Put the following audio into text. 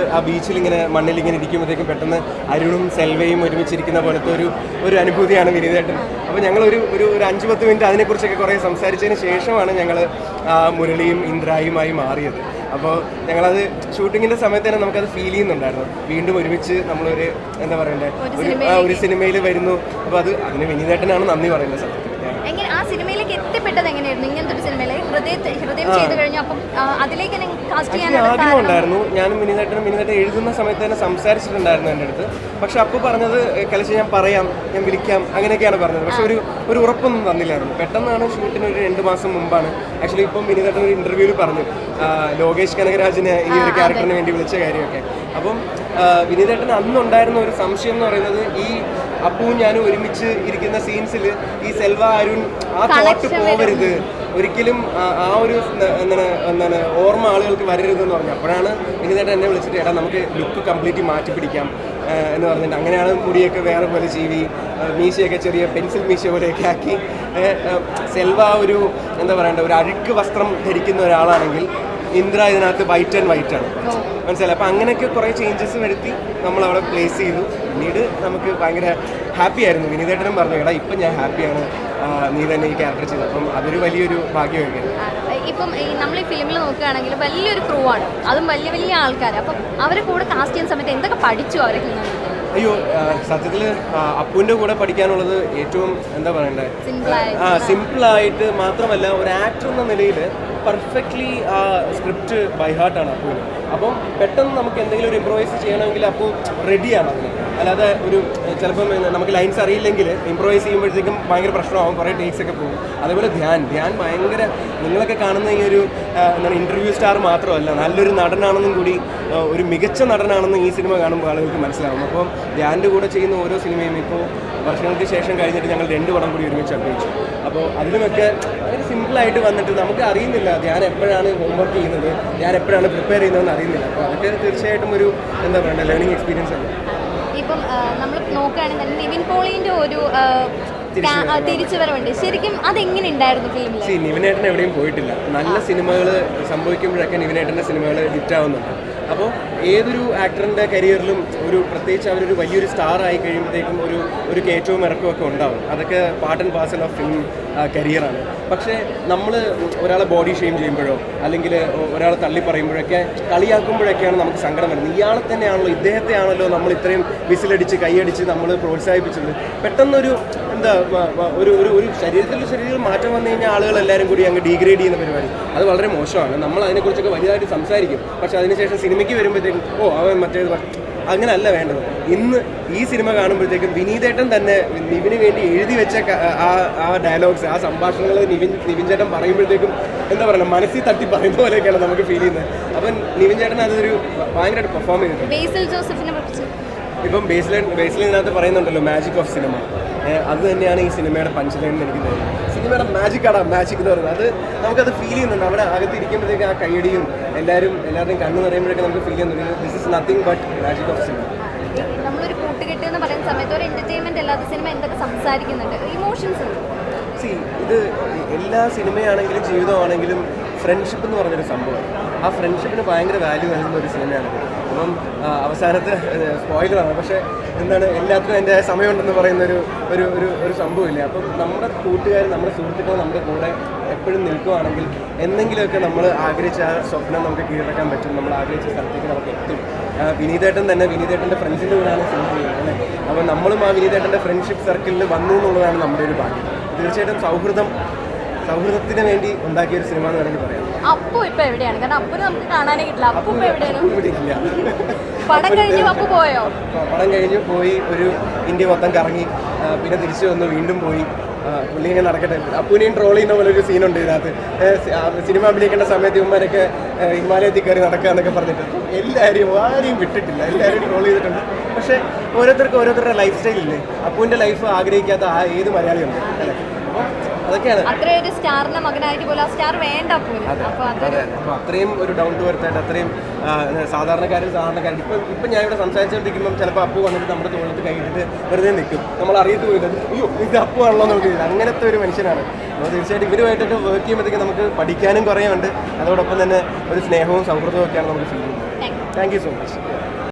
ആ ബീച്ചിൽ ഇങ്ങനെ മണ്ണിൽ ഇങ്ങനെ ഇരിക്കുമ്പോഴത്തേക്കും പെട്ടെന്ന് അരുണും സെൽവയും ഒരുമിച്ചിരിക്കുന്ന പോലത്തെ ഒരു ഒരു അനുഭൂതിയാണ് വിനീതേട്ടൻ. അപ്പോൾ ഞങ്ങൾ ഒരു ഒരു ഒരു അഞ്ച് പത്ത് മിനിറ്റ് അതിനെക്കുറിച്ചൊക്കെ കുറേ സംസാരിച്ചതിന് ശേഷമാണ് ഞങ്ങൾ മുരളിയും ഇന്ദ്രായുമായി മാറിയത്. അപ്പോൾ ഞങ്ങളത് ഷൂട്ടിങ്ങിന്റെ സമയത്ത് തന്നെ നമുക്കത് ഫീൽ ചെയ്യുന്നുണ്ടായിരുന്നു. വീണ്ടും ഒരുമിച്ച് നമ്മളൊരു എന്താ പറയണ്ടേ ഒരു ഒരു സിനിമയിൽ വരുന്നു. അപ്പോൾ അത് അതിന് വിനീതേട്ടനാണ് നന്ദി പറയുന്നത് സത്യത്തിൽ. ആ സിനിമയിലേക്ക് എത്തിപ്പെട്ടത് എങ്ങനെയായിരുന്നു? ഇങ്ങനത്തെ ഹൃദയം ചെയ്തു കഴിഞ്ഞു. അപ്പം ആ, അതിലേക്ക് കാസ്റ്റ് എനിക്ക് ചെയ്യാനുള്ള ആഗ്രഹം ഉണ്ടായിരുന്നു. ഞാൻ മിനിനേട്ടനും മിനിനേട്ടൻ എഴുതുന്ന സമയത്ത് തന്നെ സംസാരിച്ചിട്ടുണ്ടായിരുന്നു എന്റെ അടുത്ത്. പക്ഷെ അപ്പോൾ പറഞ്ഞത് കലശ ഞാൻ പറയാം ഞാൻ വിളിക്കാം അങ്ങനെയൊക്കെയാണ് പറഞ്ഞത്. പക്ഷെ ഒരു ഒരു ഉറപ്പൊന്നും തന്നില്ലായിരുന്നു. പെട്ടെന്നാണ് ഷൂട്ടിന് ഒരു രണ്ട് മാസം മുമ്പാണ്. ആക്ച്വലി ഇപ്പം മിനിനേട്ടൻ ഒരു ഇന്റർവ്യൂവിൽ പറഞ്ഞു. ലോകേഷ് കനകരാജിനെ ഈ ഒരു ക്യാരക്ടറിന് വേണ്ടി വിളിച്ച കാര്യമൊക്കെ. അപ്പം വിനീതേട്ടൻ വിനീതേട്ടന് അന്നുണ്ടായിരുന്ന ഒരു സംശയം എന്ന് പറയുന്നത് ഈ അപ്പുവും ഞാനും ഒരുമിച്ച് ഇരിക്കുന്ന സീൻസിൽ ഈ സെൽവ അരുൺ ആ തോട്ട് പോവരുത്. ഒരിക്കലും ആ- ഒരു എന്താണ് എന്താണ് ഓർമ്മ ആളുകൾക്ക് വരരുതെന്ന് പറഞ്ഞു. അപ്പോഴാണ് വിനീതേട്ടൻ എന്നെ വിളിച്ചിട്ട് എടാ നമുക്ക് ലുക്ക് കംപ്ലീറ്റ് മാറ്റി പിടിക്കാം. എന്ന് പറഞ്ഞിട്ട് അങ്ങനെയാണ് മുടിയൊക്കെ വേറെ പോലെ ജീവി മീശയൊക്കെ ചെറിയ പെൻസിൽ മീശ പോലെയൊക്കെ ആക്കി. സെൽവ ഒരു എന്താ പറയണ്ട ഒരു അഴുക്ക് വസ്ത്രം ധരിക്കുന്ന ഒരാളാണെങ്കിൽ ഇന്ദ്ര ഇതിനകത്ത് വൈറ്റ് ആൻഡ് വൈറ്റ് ആണ്. മനസ്സിലായി അപ്പം അങ്ങനെയൊക്കെ കുറേ ചേഞ്ചസ് വരുത്തി നമ്മൾ അവിടെ പ്ലേസ് ചെയ്തു. പിന്നീട് നമുക്ക് ഭയങ്കര ഹാപ്പി ആയിരുന്നു. വിനീതേട്ടനും പറഞ്ഞു എടാ ഇപ്പം ഞാൻ ഹാപ്പിയാണ് നീ തന്നെ ഈ ക്യാരക്ടർ ചെയ്തത്. അപ്പം അതൊരു വലിയൊരു ഭാഗ്യമായിരുന്നു. ഇപ്പം ഈ നമ്മൾ ഈ ഫിലിമിൽ നോക്കുകയാണെങ്കിൽ വലിയൊരു ക്രൂ ആണ്. അതും വലിയ വലിയ ആൾക്കാർ അപ്പം അവരെ കൂടെ കാസ്റ്റ് ചെയ്യുന്ന സമയത്ത് എന്തൊക്കെ പഠിച്ചു അവരൊക്കെ അയ്യോ സത്യത്തിൽ അപ്പുവിന്റെ കൂടെ പഠിക്കാനുള്ളത് ഏറ്റവും എന്താ പറയണ്ടേ? സിമ്പിൾ ആ സിമ്പിളായിട്ട് മാത്രമല്ല ഒരു ആക്ടർ എന്ന നിലയിൽ പെർഫെക്റ്റ്ലി ആ സ്ക്രിപ്റ്റ് ബൈ ഹാർട്ടാണ് അപ്പുവിന്. അപ്പം പെട്ടെന്ന് നമുക്ക് എന്തെങ്കിലും ഒരു ഇമ്പ്രൂവൈസ് ചെയ്യണമെങ്കിൽ അപ്പോൾ റെഡിയാണ് അതിന്. അല്ലാതെ ഒരു ചിലപ്പം നമുക്ക് ലൈൻസ് അറിയില്ലെങ്കിൽ ഇമ്പ്രൂവൈസ് ചെയ്യുമ്പോഴത്തേക്കും ഭയങ്കര പ്രശ്നമാകും കുറേ ടേക്സ് ഒക്കെ പോകും. അതേപോലെ ധ്യാൻ. ധ്യാൻ ഭയങ്കര നിങ്ങളൊക്കെ കാണുന്ന ഈ ഒരു എന്താണ് ഇന്റർവ്യൂ സ്റ്റാർ മാത്രമല്ല നല്ലൊരു നടനാണെന്നും കൂടി ഒരു മികച്ച നടനാണെന്നും ഈ സിനിമ കാണുമ്പോൾ ആളുകൾക്ക് മനസ്സിലാവും. അപ്പോൾ ധ്യാന്റെ കൂടെ ചെയ്യുന്ന ഓരോ സിനിമയും ഇപ്പോൾ വർഷങ്ങൾക്ക് ശേഷം കഴിഞ്ഞിട്ട് ഞങ്ങൾ രണ്ട് പടം കൂടി ഒരുമിച്ച് അഭിനയിച്ചു. അപ്പോൾ അതിലുമൊക്കെ വളരെ സിമ്പിളായിട്ട് വന്നിട്ട് നമുക്ക് അറിയുന്നില്ല ഞാൻ എപ്പോഴാണ് ഹോംവർക്ക് ചെയ്യുന്നത് ഞാൻ എപ്പോഴാണ് പ്രിപ്പയർ ചെയ്യുന്നതെന്ന് അറിയുന്നില്ല. അപ്പോൾ അതൊക്കെ തീർച്ചയായിട്ടും ഒരു എന്താ പറയുക ലേണിംഗ് എക്സ്പീരിയൻസ് ആണ് ഇപ്പം നമ്മൾ നോക്കുകയാണെങ്കിൽ നിവിൻ പോളിന്റെ ഒരു തിരിച്ചുവരവുണ്ട് ശരിക്കും അതെങ്ങനെ ഉണ്ടായിരുന്നു ഫിലിമിൽ സി നിവിനേട്ടൻ എവിടെയും പോയിട്ടില്ല. നല്ല സിനിമകൾ സംഭവിക്കുമ്പോഴൊക്കെ നിവിനേട്ടന്റെ സിനിമകൾ ഹിറ്റാവുന്നുണ്ട് അപ്പോൾ ഏതൊരു ആക്ടറിന്റെ കരിയറിലും ഒരു പ്രത്യേകിച്ച് അവരൊരു വലിയൊരു സ്റ്റാർ ആയി കഴിയുമ്പോഴത്തേക്കും ഒരു ഒരു കയറ്റവും ഇറക്കവും ഒക്കെ ഉണ്ടാവും. അതൊക്കെ part and parcel of film കരിയറാണ് പക്ഷേ നമ്മൾ ഒരാളെ ബോഡി ഷെയിം ചെയ്യുമ്പോഴോ അല്ലെങ്കിൽ ഒരാളെ തള്ളി പറയുമ്പോഴൊക്കെ കളിയാക്കുമ്പോഴൊക്കെയാണ് നമുക്ക് സങ്കടം വരുന്നത്. ഇയാളെ തന്നെയാണല്ലോ ഇദ്ദേഹത്തെ ആണല്ലോ നമ്മൾ ഇത്രയും വിസിലടിച്ച് കൈയടിച്ച് നമ്മൾ പ്രോത്സാഹിപ്പിച്ചത് പെട്ടെന്നൊരു എന്താ ഒരു ഒരു ഒരു ശരീരത്തിൽ ശരീരത്തിൽ മാറ്റം വന്നു കഴിഞ്ഞാൽ ആളുകൾ എല്ലാവരും കൂടി അങ്ങ് ഡീഗ്രേഡ് ചെയ്യുന്ന പരിപാടി. അത് വളരെ മോശമാണ്. നമ്മൾ അതിനെക്കുറിച്ചൊക്കെ വലുതായിട്ട് സംസാരിക്കും. പക്ഷേ അതിനുശേഷം സിനിമയ്ക്ക് വരുമ്പോഴത്തേക്കും ഓ അവൻ മറ്റേത് അങ്ങനെയല്ല വേണ്ടത്. ഇന്ന് ഈ സിനിമ കാണുമ്പോഴത്തേക്കും വിനീതേട്ടൻ തന്നെ നിവിന് വേണ്ടി എഴുതി വെച്ച ആ ആ ഡയലോഗ്സ് ആ സംഭാഷണങ്ങൾ നിവിൻ നിവിൻ ചേട്ടൻ പറയുമ്പോഴത്തേക്കും എന്താ പറയുക മനസ്സിൽ തട്ടി പറയുന്ന പോലെയൊക്കെയാണ് നമുക്ക് ഫീൽ ചെയ്യുന്നത്. അപ്പം നിവിൻ ചേട്ടൻ അതൊരു ഭയങ്കരമായിട്ട് പെർഫോം ചെയ്തിട്ടുണ്ട്. ബേസിൽ ബേസ് ലൈൻ ഇപ്പം ബേസ്ലൈൻ ബേസ്ലൈനകത്ത് പറയുന്നുണ്ടല്ലോ മാജിക് ഓഫ് സിനിമ അത് തന്നെയാണ് ഈ സിനിമയുടെ പഞ്ചലൈൻ എന്ന് എനിക്ക് തോന്നുന്നത്. സിനിമയുടെ മാജിക് ആടാ മാജിക് എന്ന് പറയുന്നത്. അത് നമുക്കത് ഫീൽ ചെയ്യുന്നുണ്ട്. അവിടെ അകത്തിരിക്കുമ്പോഴത്തേക്ക് ആ കൈയടിയും എല്ലാവരും എല്ലാവരുടെയും കണ്ണു നിറയുമ്പോഴൊക്കെ നമുക്ക് ഫീൽ ചെയ്യുന്നുണ്ട് this is nothing but magic of cinema നമ്മളൊരു കൂട്ടുകെട്ട് എന്ന് പറയുന്ന സമയത്ത് ഒരു എന്റർടൈൻമെന്റ് അല്ലാത്ത സിനിമ എന്തൊക്കെ സംസാരിക്കുന്നുണ്ട്? ഇമോഷൻസ് സി ഇത് എല്ലാ സിനിമയാണെങ്കിലും ജീവിതമാണെങ്കിലും ഫ്രണ്ട്ഷിപ്പ് എന്ന് പറഞ്ഞൊരു സംഭവം. ആ ഫ്രണ്ട്ഷിപ്പിന് ഭയങ്കര വാല്യൂ നൽകുന്ന ഒരു സിനിമയാണ് അപ്പം അവസാനത്ത് സ്പോയിലറാണ് പക്ഷേ എന്താണ് എല്ലാത്തിനും അതിന്റെ സമയമുണ്ടെന്ന് പറയുന്ന ഒരു ഒരു ഒരു ഒരു സംഭവമില്ല? അപ്പം നമ്മുടെ കൂട്ടുകാർ നമ്മുടെ സുഹൃത്തുക്കൾ നമ്മുടെ കൂടെ എപ്പോഴും നിൽക്കുവാണെങ്കിൽ എന്തെങ്കിലുമൊക്കെ നമ്മൾ ആഗ്രഹിച്ച ആ സ്വപ്നം നമുക്ക് കീഴടക്കാൻ പറ്റും. നമ്മൾ ആഗ്രഹിച്ച സ്ഥലത്തേക്ക് നമുക്ക് എത്തും. വിനീതേട്ടൻ തന്നെ വിനീതേട്ടന്റെ ഫ്രണ്ട്സിന്റെ കൂടെയാണ് സിനിമ ചെയ്യുന്നത് അപ്പോൾ നമ്മളും ആ വിനീതേട്ടന്റെ ഫ്രണ്ട്ഷിപ്പ് സർക്കിളിൽ വന്നു എന്നുള്ളതാണ് നമ്മുടെ ഒരു ഭാഗ്യം. തീർച്ചയായിട്ടും സൗഹൃദം സൗഹൃദത്തിന് വേണ്ടി ഉണ്ടാക്കിയ ഒരു സിനിമ എന്ന് വേണമെങ്കിൽ പറയാം. അപ്പു ഇപ്പൊ എവിടെയാണ്? കാരണം അപ്പു നമുക്ക് കാണാനേ കിട്ടില്ല. അപ്പു ഇപ്പൊ എവിടെയാണ്? പടം കഴിഞ്ഞു അപ്പു പോയോ? പടം കഴിഞ്ഞു പോയി ഒരു ഇന്ത്യ മൊത്തം കറങ്ങി പിന്നെ തിരിച്ചു വന്ന് വീണ്ടും പോയി. പുള്ളി ഇങ്ങനെ നടക്കട്ടെ. അപ്പുനെയും ട്രോൾ ചെയ്യുന്ന പോലെ ഒരു സീനുണ്ട് ഇതിനകത്ത്. സിനിമ അഭിനയിക്കേണ്ട സമയത്ത് ഇവന്മാരൊക്കെ ഹിമാലയത്തിൽ കയറി നടക്കുക എന്നൊക്കെ പറഞ്ഞിട്ട്. എല്ലാവരെയും ആരെയും വിട്ടിട്ടില്ല. എല്ലാവരും ട്രോൾ ചെയ്തിട്ടുണ്ട്. പക്ഷേ ഓരോരുത്തർക്കും ഓരോരുത്തരുടെ ലൈഫ് സ്റ്റൈൽ ഇല്ലേ? അപ്പുവിന്റെ ലൈഫ് ആഗ്രഹിക്കാത്ത ആ ഏത് മലയാളിയുണ്ട്? അല്ലേ? അപ്പോൾ അതൊക്കെയാണ്. അത്ര ഒരു സ്റ്റാറിന്റെ മകനായിട്ട് പോലും ആ സ്റ്റാർ വേണ്ട അപ്പുവിന് അപ്പൊ അതൊരു അതെ. അത്രയും ഒരു ഡൗൺ ടു എർത്ത് ആയിട്ട് അത്രയും സാധാരണക്കാരും സാധാരണക്കാരും. ഇപ്പം ഇപ്പം ഞാൻ ഇവിടെ സംസാരിച്ചുകൊണ്ടിരിക്കുമ്പോൾ ചിലപ്പോൾ അപ്പു വന്നിട്ട് നമ്മുടെ തോളത്ത് കൈയിട്ടിട്ട് വെറുതെ നിൽക്കും നമ്മൾ അറിയത്ത് പോയിട്ട് അയ്യോ ഇത് അപ്പു ആണല്ലോ നമുക്ക് അങ്ങനത്തെ ഒരു മനുഷ്യനാണ്. അപ്പോൾ തീർച്ചയായിട്ടും ഇവരുമായിട്ടൊക്കെ വർക്ക് ചെയ്യുമ്പോഴത്തേക്ക് നമുക്ക് പഠിക്കാനും കുറേ ഉണ്ട് അതോടൊപ്പം തന്നെ ഒരു സ്നേഹവും സൗഹൃദവും ഒക്കെയാണ് നമുക്ക് ഫീൽ ചെയ്യുന്നത്. Thank you so much